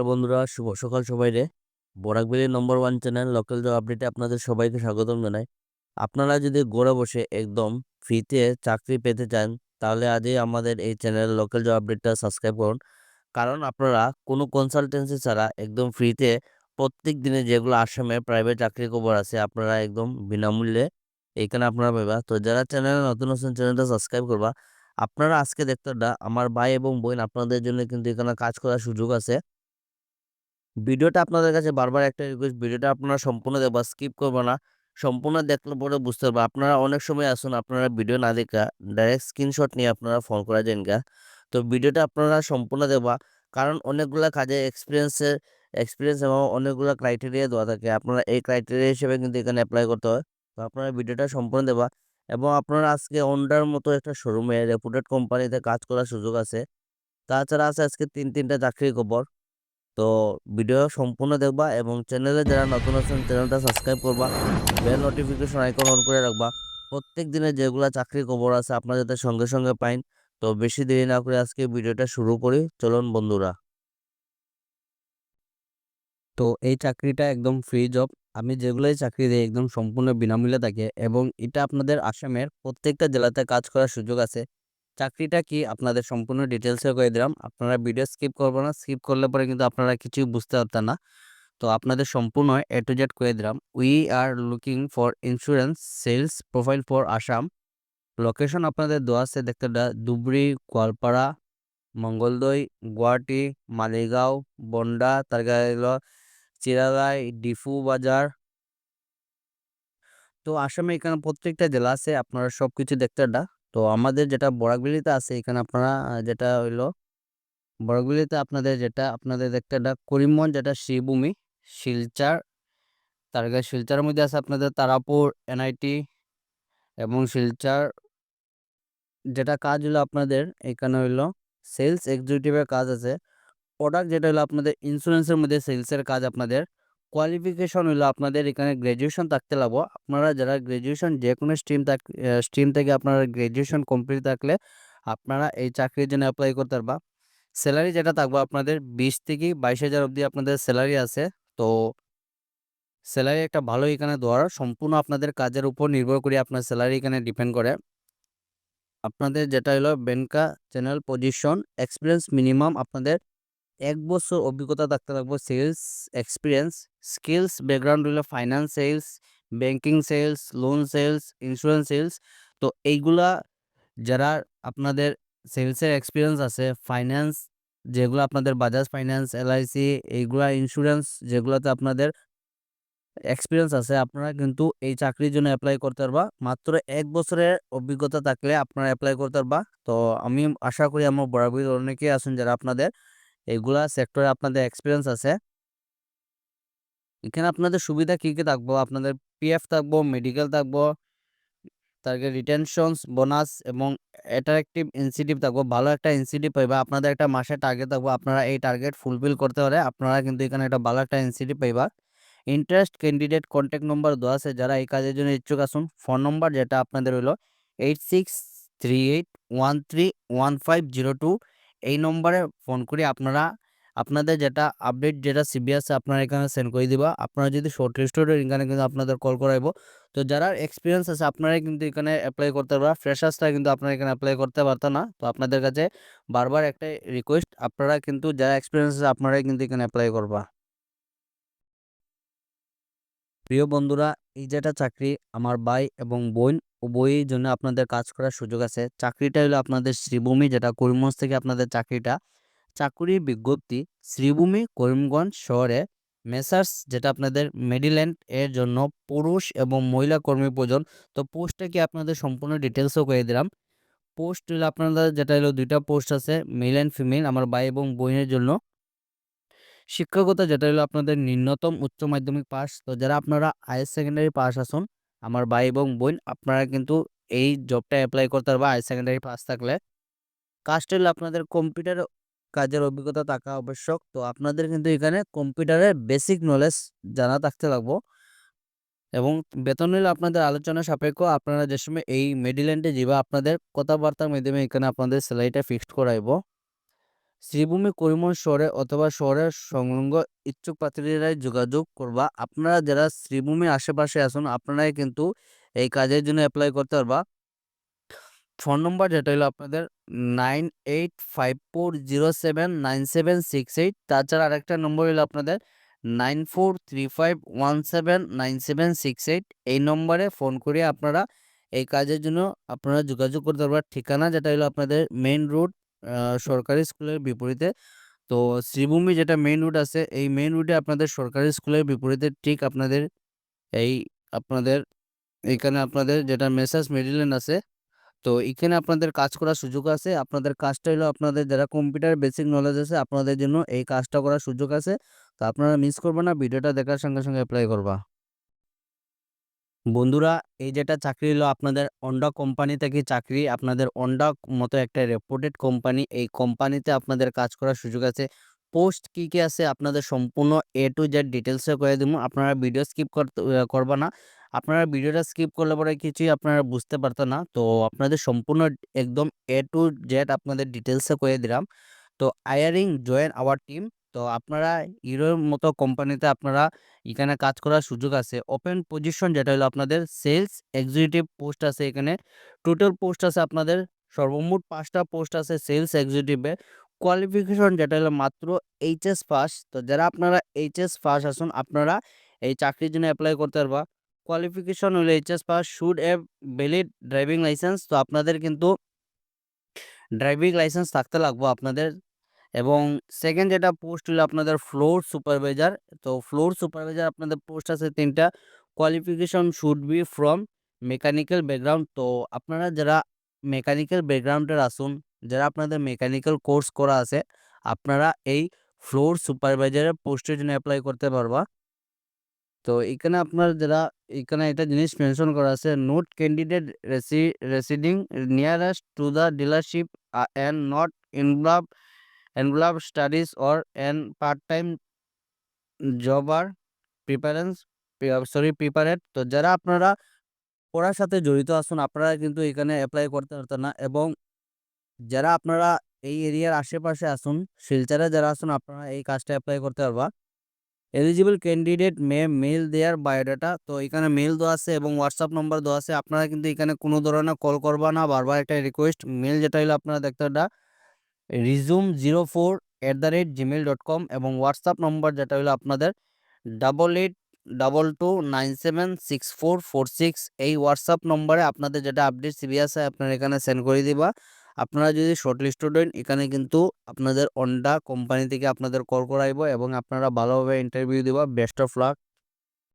তো বন্ধুরা, শুভ সকাল সবাই রে Barak Valley number one channel local job আপডেটে আপনাদের সবাইকে স্বাগতম জানাই। আপনারা যদি ঘরে বসে একদম ফ্রিতে চাকরি পেতে চান, তাহলে আজই আমাদের এই চ্যানেল লোকাল জব আপডেটটা সাবস্ক্রাইব করুন। কারণ আপনারা কোনো কনসালটেন্সি ছাড়া একদম ফ্রিতে প্রত্যেক দিনে যেগুলো আসামে প্রাইভেট চাকরির খবর আছে, আপনারা একদম বিনামূল্যে এইখানে আপনারা পাবা তো যারা চ্যানেলে নতুন নতুন চ্যানেলটা সাবস্ক্রাইব করবা। আপনারা আজকে দেখতে আমার ভাই এবং বোন আপনাদের জন্য কিন্তু এখানে কাজ করার সুযোগ আছে। ভিডিওটা আপনাদের কাছে বারবার একটা রিকোয়েস্ট ভিডিওটা আপনারা সম্পূর্ণ দেখবা স্কিপ করবে না। সম্পূর্ণ দেখলে পরে বুঝতে পারবে, আপনারা অনেক সময় আসুন, আপনারা ভিডিও না দেখা ডাইরেক্ট স্ক্রিনশট নিয়ে আপনারা ফোন করা যান গা। তো ভিডিওটা আপনারা সম্পূর্ণ দেখবা, কারণ অনেকগুলো কাজে এক্সপিরিয়েন্সের এক্সপিরিয়েন্স এবং অনেকগুলো ক্রাইটেরিয়া দেওয়া থাকে। আপনারা এই ক্রাইটেরিয়া হিসেবে কিন্তু এখানে অ্যাপ্লাই করতে হয়। তো আপনারা ভিডিওটা সম্পূর্ণ দেবা এবং আপনারা আজকে অন্ডার মতো একটা শোরুমে রেপুটেড কোম্পানিতে কাজ করার সুযোগ আছে। তাছাড়া আছে আজকে তিন তিনটা চাকরির খবর। তো ভিডিও সম্পূর্ণ দেখবা এবং চ্যানেলে যারা নতুন আছেন চ্যানেলটা সাবস্ক্রাইব করবা। বেল নোটিফিকেশন আইকন অন করে রাখবা। প্রত্যেক দিনে যেগুলা চাকরির খবর আছে, আপনারা যাতে সঙ্গে সঙ্গে পাইন। তো বেশি দেরি না করে আজকে ভিডিওটা শুরু করি। চলুন বন্ধুরা। তো এই চাকরিটা একদম ফ্রি জব আমি যেগুলোই চাকরি দিই একদম সম্পূর্ণ বিনামূল্যে থাকে এবং এটা আপনাদের আসামের প্রত্যেকটা জেলাতে কাজ করার সুযোগ আছে। চাকরিটা কি আপনাদের সম্পূর্ণ ডিটেলসে করে দিলাম। আপনারা ভিডিও স্কিপ করবেন না স্কিপ করলে পরে কিন্তু আপনারা কিছুই বুঝতে পারতেন না। তো আপনাদের সম্পূর্ণ এ টু জেড করে দিলাম। We are looking for insurance sales profile for Assam location আপনাদের দেওয়া আছে, দেখতে ধুবড়ি, গোয়ালপাড়া মঙ্গলদৈ গুয়াহাটি, মালিগাঁও, বন্ডা তারপরে চিরাগাই, ডিফু বাজার। তো আসামে এখানে প্রত্যেকটা জেলা আছে, আপনারা সব কিছু দেখতে তো আমাদের যেটা বরাকবিলিতে আছে, এখানে আপনারা যেটা হইল, বরাকবিলিতে আপনাদের যেটা, আপনাদের দেখতে ডা, করিমগঞ্জ যেটা শ্রীভূমি শিলচার, তার আগে শিলচারের মধ্যে আছে আপনাদের তারাপুর, এনআইটি এবং শিলচার। যেটা কাজ হলো আপনাদের, এখানে হইল সেলস এক্সিকিউটিভের কাজ আছে। প্রোডাক্ট যেটা হলো আপনাদের ইন্স্যুরেন্সের মধ্যে সেলসের কাজ আপনাদের। কোয়ালিফিকেশন হলো আপনাদের এখানে গ্র্যাজুয়েশন থাকতে লাগবো। আপনারা যারা গ্র্যাজুয়েশন যে কোনো স্ট্রিম থাক স্ট্রিম থেকে আপনারা গ্র্যাজুয়েশন কমপ্লিট থাকলে আপনারা এই চাকরির জন্য অ্যাপ্লাই করতে পারবা। স্যালারি যেটা থাকব আপনাদের বিশ থেকে বাইশ হাজার অবধি আপনাদের স্যালারি আছে। তো স্যালারি একটা ভালো এখানে দেওয়ার, সম্পূর্ণ আপনাদের কাজের উপর নির্ভর করে আপনার স্যালারি এখানে ডিপেন্ড করে। আপনাদের যেটা হলো banca channel position experience minimum আপনাদের এক বছর অভিজ্ঞতা থাকতে লাগবে সেলস এক্সপিরিয়েন্স স্কিলস ব্যাকগ্রাউন্ড হলো finance sales banking sales loan sales insurance sales তো এইগুলা যারা আপনাদের সেলসের এক্সপিরিয়েন্স আছে ফাইন্যান্স যেগুলো আপনাদের বাজাজ ফাইন্যান্স এলআইসি এইগুলা ইন্স্যুরেন্স যেগুলোতে আপনাদের এক্সপিরিয়েন্স আছে, আপনারা কিন্তু এই চাকরির জন্য অ্যাপ্লাই করতে পারবা। মাত্র এক বছরের অভিজ্ঞতা থাকলে আপনারা অ্যাপ্লাই করতে পারবা। তো আমি আশা করি আমার বরাবর অনেকেই আছেন যারা আপনাদের এইগুলা সেক্টরে আপনাদের এক্সপিরিয়েন্স আছে। এখানে আপনাদের সুবিধা কী কী থাকব? আপনাদের পিএফ থাকব মেডিকেল থাকব, তারপরে রিটেনশনস বোনাস এবং অ্যাট্রাকটিভ ইনসেন্টিভ থাকব। ভালো একটা ইনসেন্টিভ পাইবা। আপনাদের একটা মাসে টার্গেট থাকব। আপনারা এই টার্গেট ফুলফিল করতে পারে আপনারা কিন্তু এখানে একটা ভালো একটা ইনসেন্টিভ পাইবা। ইন্টারেস্ট ক্যান্ডিডেট কন্ট্যাক্ট নম্বর দেওয়া আছে। যারা এই কাজের জন্য ইচ্ছুক আসুন ফোন নম্বর যেটা আপনাদের হলো eight six three eight one three one five zero two এই নম্বরে ফোন করে আপনারা আপনাদের যেটা আপডেট যেটা সিবি আছে আপনারা এখানে সেন্ড করে দিবা, আপনারা যদি শর্ট লিস্টেড এখানে কিন্তু আপনাদের কল করাইব। তো যারা এক্সপিরিয়েন্স আছে, আপনারাই কিন্তু এখানে অ্যাপ্লাই করতে পারবা। ফ্রেশার্সরা কিন্তু আপনারা এখানে অ্যাপ্লাই করতে পারতো না। তো আপনাদের কাছে বারবার একটা রিকোয়েস্ট আপনারা কিন্তু যারা এক্সপিরিয়েন্স আছে, আপনারাই কিন্তু এখানে অ্যাপ্লাই করবা। প্রিয় বন্ধুরা, এই যেটা চাকরি, আমার ভাই এবং বোন, উভয়ের জন্য আপনাদের কাজ করার সুযোগ আছে। চাকরিটা হলো আপনাদের শ্রীভূমি, যেটা করিমগঞ্জ থেকে আপনাদের চাকরিটা। চাকুরির বিজ্ঞপ্তি শ্রীভূমি করিমগঞ্জ শহরে মেসার্স যেটা আপনাদের মেডিল্যান্ড এর জন্য পুরুষ এবং মহিলা কর্মী প্রয়োজন, তো পোস্টটা কি আপনাদের সম্পূর্ণ ডিটেলসও করে দিলাম। পোস্ট হলো আপনাদের যেটা হলো দুইটা পোস্ট আছে মেল অ্যান্ড ফিমেল আমার ভাই এবং বোনের জন্য। শিক্ষকতা যেটা হলো আপনাদের ন্যূনতম উচ্চ মাধ্যমিক পাস, তো যারা আপনারা হায়ার সেকেন্ডারি পাস আসুন আমার ভাই এবং বোন, আপনারা কিন্তু এই জবটা অ্যাপ্লাই করতে পারবে হায়ার সেকেন্ডারি পাস থাকলে। কাজটা হলো আপনাদের কম্পিউটার কাজের অভিজ্ঞতা থাকা আবশ্যক। তো আপনাদের কিন্তু এখানে কম্পিউটারের বেসিক নলেজ জানা থাকতে লাগবো। এবং বেতন হলে আপনাদের আলোচনা সাপেক্ষ। আপনারা যে সময় এই মেডিল্যান্ডে যাবা আপনাদের কথাবার্তার মাধ্যমে এখানে আপনাদের স্যালারিটা ফিক্সড করাইব। শ্রীভূমি, করিমগঞ্জ শহরে অথবা শহরের সংলগ্ন ইচ্ছুক প্রার্থীরাই যোগাযোগ করবা। আপনারা যারা শ্রীভূমির আশেপাশে আসুন আপনারাই কিন্তু এই কাজের জন্য অ্যাপ্লাই করতে পারবা। ফোন নম্বর যেটা হলো আপনাদের nine eight five four zero seven nine seven six eight. তাছাড়া আরেকটা নম্বর হলো আপনাদের nine four three five one seven nine seven six eight. এই নম্বরে ফোন করে আপনারা এই কাজের জন্য আপনারা যোগাযোগ করতে পারবেন। ঠিকানা যেটা হলো আপনাদের মেইন রোড সরকারি স্কুলের বিপরীতে। তো শ্রীভূমি যেটা মেইন রোড আছে, এই মেইন রোডে আপনাদের সরকারি স্কুলের বিপরীতে ঠিক আপনাদের এই, আপনাদের, এখানে আপনাদের যেটা মেসাজ মেরিল্যান্ড আছে তো এখানে আপনাদের কাজ করার সুযোগ আছে। আপনাদের কাজটা হলো আপনাদের যারা কম্পিউটার বেসিক নলেজ আছে, আপনাদের জন্য এই কাজটা করার সুযোগ আছে। তো আপনারা মিস করবেন না, ভিডিওটা দেখার সঙ্গে সঙ্গে অ্যাপ্লাই করবা। বন্ধুরা, এই যেটা চাকরি হলো আপনাদের অন্ডা কোম্পানি থেকে চাকরি। আপনাদের অন্ডা মতো একটা রেপুটেড কোম্পানি এই কোম্পানিতে আপনাদের কাজ করার সুযোগ আছে। পোস্ট কি কি আছে আপনাদের সম্পূর্ণ এ টু জেড ডিটেলসে করে দিব। আপনারা ভিডিও স্কিপ করতে করবা না। আপনারা ভিডিওটা স্কিপ করলে পরে কিছুই আপনারা বুঝতে পারতো না। তো আপনাদের সম্পূর্ণ একদম এ টু জেড আপনাদের ডিটেলসে করে দিলাম। তো আয়ারিং জয়েন আওয়ার টিম তো আপনারা হিরোর মতো কোম্পানিতে আপনারা এখানে কাজ করার সুযোগ আছে। ওপেন পজিশন যেটা হলো আপনাদের সেলস এক্সিকিউটিভ পোস্ট আছে এখানে। টোটাল পোস্ট আছে আপনাদের সর্বমোট পাঁচটা পোস্ট আছে সেলস এক্সিকিউটিভে কোয়ালিফিকেশন যেটা হলো মাত্র এইচএস পাস তো যারা আপনারা এইচএস পাস আসুন, আপনারা এই চাকরির জন্য অ্যাপ্লাই করতে পারবা। কোয়ালিফিকেশন হলো HS pass should a valid driving license তো আপনাদের কিন্তু ড্রাইভিং লাইসেন্স থাকতে লাগবো আপনাদের। এবং সেকেন্ড যেটা পোস্ট হলো আপনাদের ফ্লোর সুপারভাইজার তো ফ্লোর সুপারভাইজার আপনাদের পোস্ট আছে তিনটা। Qualification should be from mechanical background তো আপনারা যারা মেকানিক্যাল ব্যাকগ্রাউন্ডের আসুন, যারা আপনাদের মেকানিক্যাল কোর্স করা আছে, আপনারা এই ফ্লোর সুপারভাইজারের পোস্টের জন্য অ্যাপ্লাই করতে পারবা। তো এখানে আপনার যারা এখানে একটা জিনিস মেনশন করা আছে note candidate resi residing nearest to the dealership and not involve involve studies or an part time job are preference sorry prepared তো যারা আপনারা পড়ার সাথে জড়িত আসুন আপনারা কিন্তু এখানে অ্যাপ্লাই করতে পারতেন না এবং যারা আপনারা এই এরিয়ার আশেপাশে আসুন শিলচারে যারা আসুন আপনারা এই কাজটা অ্যাপ্লাই করতে পারবা। Eligible candidate may mail their biodata তো এখানে মেল দেওয়া আছে এবং হোয়াটসঅ্যাপ নম্বর দেওয়া আছে। আপনারা কিন্তু এখানে কোনো ধরনের কল করবা না। বারবার একটা রিকোয়েস্ট মেল যেটা হলো আপনারা দেখতে একটা resume zero four at the rate gmail dot com এবং হোয়াটসঅ্যাপ নম্বর যেটা হলো আপনাদের double eight double two nine seven six four four six এই হোয়াটসঅ্যাপ নম্বরে আপনাদের যেটা আপডেট সিবি আছে আপনারা এখানে সেন্ড করে দিবা। আপনারা যদি শর্টলিস্ট হন এখানে কিন্তু আপনাদের অন্ডা কোম্পানি থেকে আপনাদের কল করাইব এবং আপনারা ভালোভাবে ইন্টারভিউ দেবা বেস্ট অফ লাক